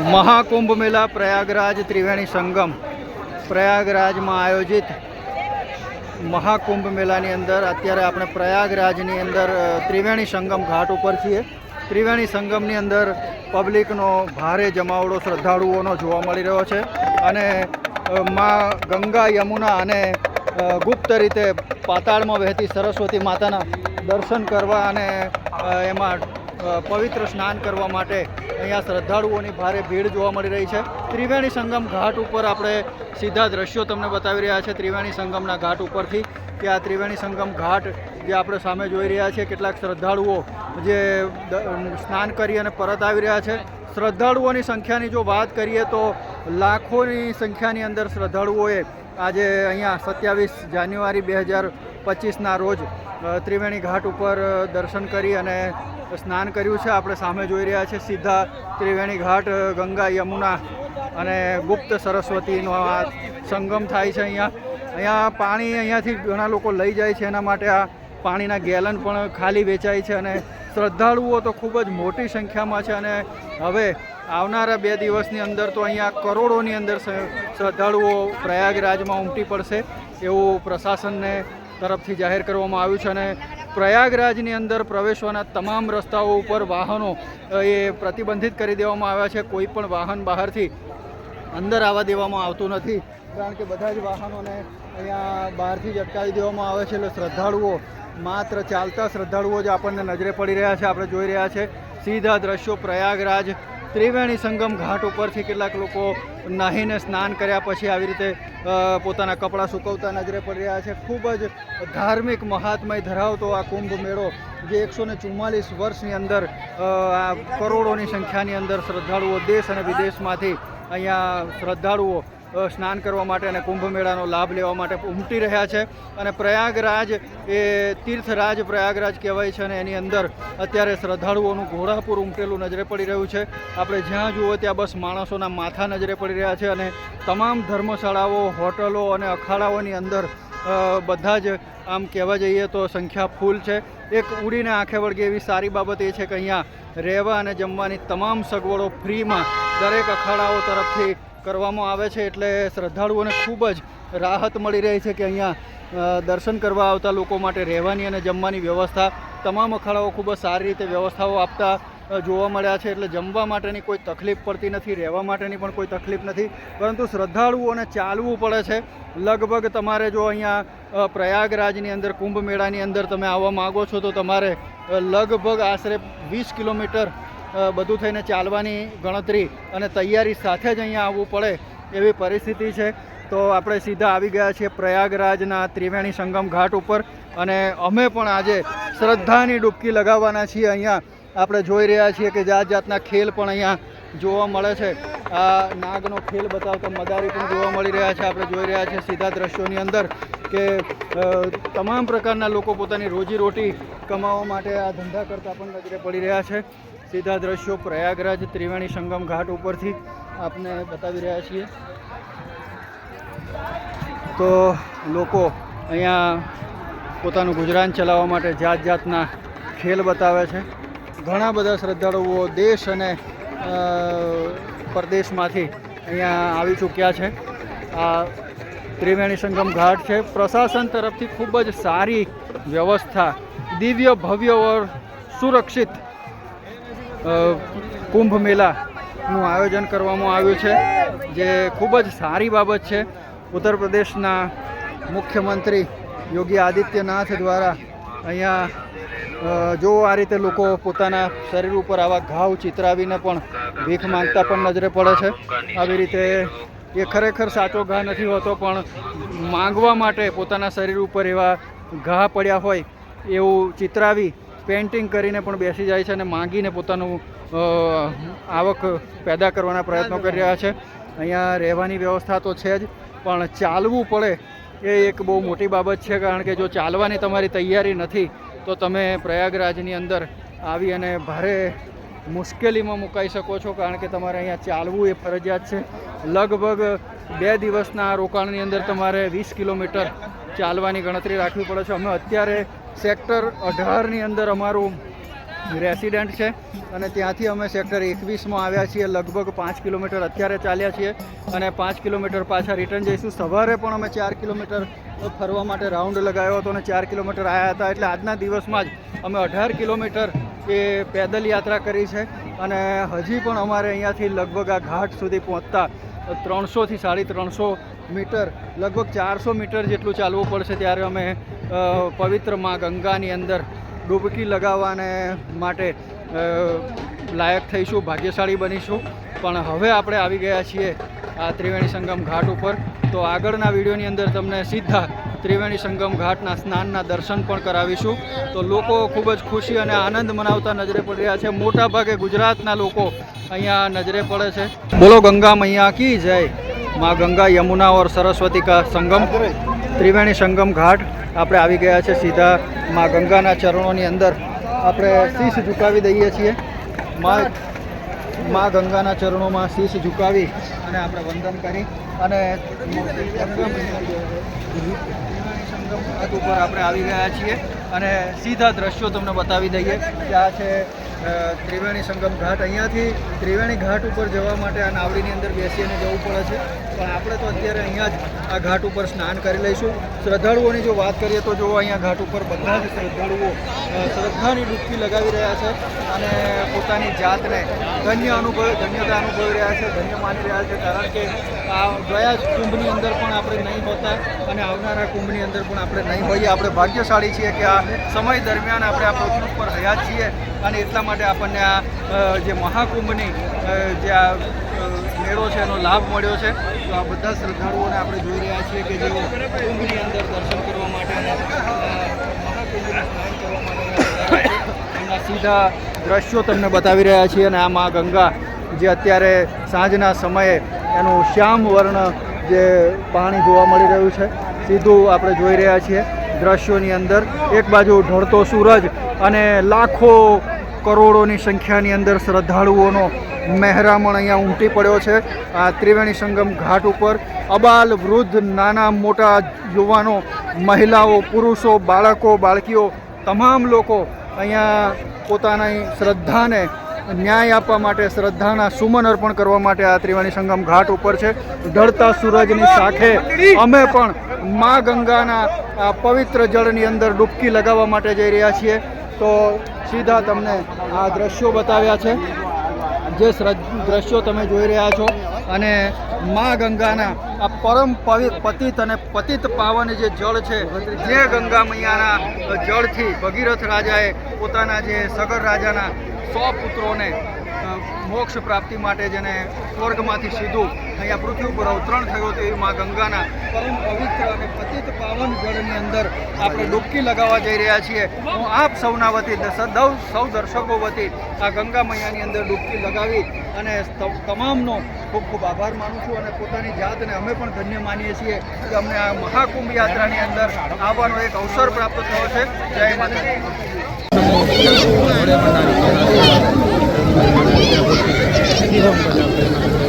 મહાકુંભ મેળા પ્રયાગરાજ ત્રિવેણી સંગમ પ્રયાગરાજમાં આયોજિત મહાકુંભ મેળાની અંદર અત્યારે આપણે પ્રયાગરાજની અંદર ત્રિવેણી સંગમ ઘાટ ઉપર છીએ. ત્રિવેણી સંગમની અંદર પબ્લિકનો ભારે જમાવડો, શ્રદ્ધાળુઓનો જોવા મળી રહ્યો છે અને મા ગંગા યમુના અને ગુપ્ત રીતે પાતાળમાં વહેતી સરસ્વતી માતાના દર્શન કરવા અને એમાં પવિત્ર સ્નાન કરવા માટે અહીંયા શ્રદ્ધાળુઓની ભારે ભીડ જોવા મળી રહી છે. ત્રિવેણી સંગમ ઘાટ ઉપર આપણે સીધા દ્રશ્યો તમને બતાવી રહ્યા છે. ત્રિવેણી સંગમના ઘાટ ઉપરથી કે આ ત્રિવેણી સંગમ ઘાટ જે આપણે સામે જોઈ રહ્યા છીએ, કેટલાક શ્રદ્ધાળુઓ જે સ્નાન કરી અને પરત આવી રહ્યા છે. શ્રદ્ધાળુઓની સંખ્યાની જો વાત કરીએ તો લાખોની સંખ્યાની અંદર શ્રદ્ધાળુઓએ આજે અહીંયા સત્યાવીસ જાન્યુઆરી બે હજાર પચીસના રોજ ત્રિવેણી ઘાટ ઉપર દર્શન કરી અને સ્નાન કર્યું છે. આપણે સામે જોઈ રહ્યા છે સીધા ત્રિવેણી ઘાટ ગંગા, યમુના અને ગુપ્ત સરસ્વતીનો આ સંગમ થાય છે અહીંયા. અહીંયા પાણી અહીંયાથી ઘણા લોકો લઈ જાય છે. એના માટે આ પાણીના ગેલન પણ ખાલી વેચાય છે અને શ્રદ્ધાળુઓ તો ખૂબ જ મોટી સંખ્યામાં છે અને હવે આવનારા બે દિવસની અંદર તો અહીંયા કરોડોની અંદર શ્રદ્ધાળુઓ પ્રયાગરાજમાં ઉમટી પડશે એવું પ્રશાસનને તરફથી જાહેર કરવામાં આવ્યું છે અને પ્રયાગરાજની અંદર પ્રવેશવાના તમામ રસ્તાઓ ઉપર વાહનો એ પ્રતિબંધિત કરી દેવામાં આવ્યા છે. કોઈ પણ વાહન બહારથી અંદર આવવા દેવામાં આવતું નથી. કારણ કે બધા જ વાહનોને અહીંયા બહારથી જ અટકાવી દેવામાં આવે છે. એટલે શ્રદ્ધાળુઓ માત્ર ચાલતા શ્રદ્ધાળુઓ જ આપણને નજરે પડી રહ્યા છે. આપણે જોઈ રહ્યા છે. સીધા દ્રશ્યો પ્રયાગરાજ ત્રિવેણી સંગમ ઘાટ ઉપરથી કેટલાક લોકો નાહીને સ્નાન કર્યા પછી આવી રીતે પોતાના કપડાં સુકવતા નજરે પડી રહ્યા છે. ખૂબ જ ધાર્મિક મહાત્મય ધરાવતો આ કુંભ મેળો, જે એકસો ને ચુમ્માલીસ વર્ષની અંદર આ કરોડોની સંખ્યાની અંદર શ્રદ્ધાળુઓ દેશ અને વિદેશમાંથી અહીંયા શ્રદ્ધાળુઓ સ્નાન કરવા માટે અને કુંભ મેળાનો લાભ લેવા માટે ઉમટી રહ્યા છે. અને પ્રયાગરાજ એ તીર્થરાજ પ્રયાગરાજ કહેવાય છે અને એની અંદર અત્યારે શ્રદ્ધાળુઓનું ઘોડાપુર ઉમટેલું નજરે પડી રહ્યું છે. આપણે જ્યાં જુઓ ત્યાં બસ માણસોના માથા નજરે પડી રહ્યા છે અને તમામ ધર્મશાળાઓ, હોટલો અને અખાડાઓની અંદર બધા જ આમ કહેવા જઈએ તો સંખ્યા ફૂલ છે. એક ઉડીને આંખે વળગે એવી સારી બાબત એ છે કે અહીંયા રહેવા અને જમવાની તમામ સગવડો ફ્રીમાં દરેક અખાડાઓ તરફથી કરવામાં આવે છે એટલે શ્રદ્ધાળુઓને ખૂબ જ રાહત મળી રહી છે કે અહીંયા દર્શન કરવા આવતા લોકો માટે રહેવાની અને જમવાની વ્યવસ્થા. તમામ અખાડાઓ ખૂબ જ સારી રીતે વ્યવસ્થાઓ આપતા જોવા મળ્યા છે એટલે જમવા માટેની કોઈ તકલીફ પડતી નથી, રહેવા માટેની પણ કોઈ તકલીફ નથી. પરંતુ શ્રદ્ધાળુઓને ચાલવું પડે છે. લગભગ તમારે જો અહીંયા પ્રયાગરાજની અંદર કુંભ મેળાની અંદર તમે આવવા માગો છો તો તમારે લગભગ આશરે વીસ કિલોમીટર બધું થઈને ચાલવાની ગણતરી અને તૈયારી સાથે જ અહીંયા આવવું પડે એવી પરિસ્થિતિ છે. તો આપણે સીધા આવી ગયા છીએ પ્રયાગરાજના ત્રિવેણી સંગમ ઘાટ ઉપર અને અમે પણ આજે શ્રદ્ધાની ડૂબકી લગાવવાના છીએ. અહીંયા આપણે જોઈ રહ્યા છીએ કે જાત જાતના ખેલ પણ અહીંયા જોવા મળે છે. નાગનો ખેલ બતાવતા મદારી પણ જોવા મળી રહ્યા છે. આપણે જોઈ રહ્યા છીએ સીધા દ્રશ્યોની અંદર કે તમામ પ્રકારના લોકો પોતાની રોજીરોટી કમાવા માટે આ ધંધા કરતા પણ નજરે પડી રહ્યા છે. સીધા દ્રશ્યો પ્રયાગરાજ ત્રિવેણી સંગમ ઘાટ ઉપરથી આપને બતાવી રહ્યા છીએ. તો લોકો અહીંયા પોતાનું ગુજરાન ચલાવવા માટે જાત જાતના ખેલ બતાવે છે. ઘણા બધા શ્રદ્ધાળુઓ દેશ અને પરદેશમાંથી અહીંયા આવી ચૂક્યા છે. આ ત્રિવેણી સંગમ ઘાટ છે. પ્રશાસન તરફથી ખૂબ જ સારી વ્યવસ્થા, દિવ્ય ભવ્ય ઓર સુરક્ષિત કુંભ મેળાનું આયોજન કરવામાં આવ્યું છે, જે ખૂબ જ સારી બાબત છે. ઉત્તર પ્રદેશના મુખ્યમંત્રી યોગી આદિત્યનાથ દ્વારા અહીંયા જો આ રીતે લોકો પોતાના શરીર ઉપર આવા ઘાવ ચિતરાવીને પણ ભીખ માંગતા પણ નજરે પડે છે. આવી રીતે એ ખરેખર સાચો ઘા નથી હોતો, પણ માંગવા માટે પોતાના શરીર ઉપર એવા ઘા પડ્યા હોય એવું ચિતરાવી પેઇન્ટિંગ કરીને પણ બેસી જાય છે અને માંગીને પોતાનું આવક પેદા કરવાના પ્રયત્નો કરી રહ્યા છે. અહીંયા રહેવાની વ્યવસ્થા તો છે જ, પણ ચાલવું પડે એ એક બહુ મોટી બાબત છે, કારણ કે જો ચાલવાની તમારી તૈયારી નથી, તો તમે પ્રયાગરાજની અંદર આવી અને ભારે મુશ્કેલીમાં મુકાઈ શકો છો કારણ કે તમારે અહીંયા ચાલવું એ ફરજિયાત છે. લગભગ બે દિવસના રોકાણની અંદર તમારે વીસ કિલોમીટર ચાલવાની ગણતરી રાખવી પડે છે. અમે અત્યારે સેક્ટર અઢારની અંદર અમારું રેસિડેન્ટ છે અને ત્યાંથી અમે સેક્ટર એકવીસમાં આવ્યા છીએ. લગભગ પાંચ કિલોમીટર અત્યારે ચાલ્યા છીએ અને પાંચ કિલોમીટર પાછા રિટર્ન જઈશું. સવારે પણ અમે ચાર કિલોમીટર ફરવા માટે રાઉન્ડ લગાવ્યો હતો અને ચાર કિલોમીટર આવ્યા હતા. એટલે આજના દિવસમાં જ અમે અઢાર કિલોમીટર એ પેદલ યાત્રા કરી છે અને હજી પણ અમારે અહીંયાથી લગભગ આ ઘાટ સુધી પહોંચતા ત્રણસોથી સાડી ત્રણસો મીટર, લગભગ ચારસો મીટર જેટલું ચાલવું પડશે ત્યારે અમે પવિત્રમાં ગંગાની અંદર ડૂબકી લગાવવાને માટે લાયક થઈશું, ભાગ્યશાળી બનીશું. પણ હવે આપણે આવી ગયા છીએ આ ત્રિવેણી સંગમ ઘાટ ઉપર. તો આગળના વિડીયોની અંદર તમને સીધા ત્રિવેણી સંગમ ઘાટના સ્નાનના દર્શન પણ કરાવીશું. તો લોકો ખૂબ જ ખુશી અને આનંદ મનાવતા નજરે પડી રહ્યા છે. મોટા ભાગે ગુજરાતના લોકો અહીંયા નજરે પડે છે. બોલો ગંગા મૈયા કી જય? માં ગંગા યમુના ઓર સરસ્વતી કા સંગમ. ત્રિવેણી સંગમ ઘાટ આપણે આવી ગયા છે સીધા માં ગંગાના ચરણોની અંદર. આપણે શીશ ઝુકાવી દઈએ છીએ. માં માં ગંગાના ચરણોમાં શીશ ઝુકાવી અને આપણે વંદન કરી અને ઉપર આપણે આવી ગયા છીએ અને સીધા દ્રશ્યો તમને બતાવી દઈએ કે આ છે ત્રિવેણી સંગમ ઘાટ. અહીંયાથી ત્રિવેણી ઘાટ ઉપર જવા માટે આ નાવડીની અંદર બેસીને જવું પડે છે. પણ આપણે તો અત્યારે અહીંયા જ આ ઘાટ ઉપર સ્નાન કરી લઈશું. શ્રદ્ધાળુઓની જો વાત કરીએ તો જો અહીંયા ઘાટ ઉપર બધા જ શ્રદ્ધાળુઓ શ્રદ્ધાની ડૂબકી લગાવી રહ્યા છે અને પોતાની જાતને ધન્ય અનુભવ, ધન્યતા અનુભવી રહ્યા છે. ધન્ય માની રહ્યા છે કારણ કે આ ગયા કુંભની અંદર પણ આપણે નહીં હોતા અને આવનારા કુંભની અંદર પણ આપણે નહીં હોઈએ આપણે ભાગ્યશાળી છીએ કે આ સમય દરમિયાન આપણે આ પૃથ્વી ઉપર રહ્યા છીએ અને એટલા માટે આપણને આ જે મહાકુંભની જે આ મેળો છે એનો લાભ મળ્યો છે તો આ બધા શ્રદ્ધાળુઓને આપણે જોઈ રહ્યા છીએ કે જેઓ કુંભની અંદર દર્શન કરવા માટે મહાકુંભનું સ્નાન કરવા માટે. એમના સીધા દ્રશ્યો તમને બતાવી રહ્યા છીએ અને આ મા ગંગા જે અત્યારે સાંજના સમયે એનું શ્યામ વર્ણ જે પાણી જોવા મળી રહ્યું છે, સીધું આપણે જોઈ રહ્યા છીએ દ્રશ્યોની અંદર. એક બાજુ ઢળતો સૂરજ અને લાખો કરોડોની સંખ્યાની અંદર શ્રદ્ધાળુઓનો મહેરામણ અહીંયા ઉમટી પડ્યો છે. આ ત્રિવેણી સંગમ ઘાટ ઉપર અબાલ વૃદ્ધ નાના મોટા યુવાનો, મહિલાઓ, પુરુષો, બાળકો, બાળકીઓ, તમામ લોકો અહીંયા પોતાની શ્રદ્ધાને ન્યાય આપવા માટે, શ્રદ્ધાના સુમન અર્પણ કરવા માટે આ ત્રિવાણી સંગમ ઘાટ ઉપર છે. ઢળતા સૂરજની સાથે અમે પણ મા ગંગાના આ પવિત્ર જળની અંદર ડૂબકી લગાવવા માટે જઈ રહ્યા છીએ. તો સીધા તમને આ દ્રશ્યો બતાવ્યા છે. જે દ્રશ્યો તમે જોઈ રહ્યા છો. અને મા ગંગાના આ પરમ પતિત અને પતિત પાવન જે જળ છે, જે ગંગા મૈયાના જળથી ભગીરથ રાજાએ પોતાના જે સગર રાજાના સો પુત્રોને મોક્ષ પ્રાપ્તિ માટે જેને સ્વર્ગમાંથી સીધું અહીંયા પૃથ્વી ઉપર અવતરણ થયું હતું એવી મા ગંગાના પરમ પવિત્ર અને પતિત પાવન જળની અંદર આપણે ડૂબકી લગાવવા જઈ રહ્યા છીએ. હું આપ સૌના વતી સદૌ સૌ દર્શકો વતી આ ગંગા મૈયાની અંદર ડૂબકી લગાવી અને તમામનો ખૂબ ખૂબ આભાર માનું છું અને પોતાની જાતને અમે પણ ધન્ય માનીએ છીએ કે અમને આ મહાકુંભ યાત્રાની અંદર આવવાનો એક અવસર પ્રાપ્ત થયો છે. જય માતા பண்ணாங்க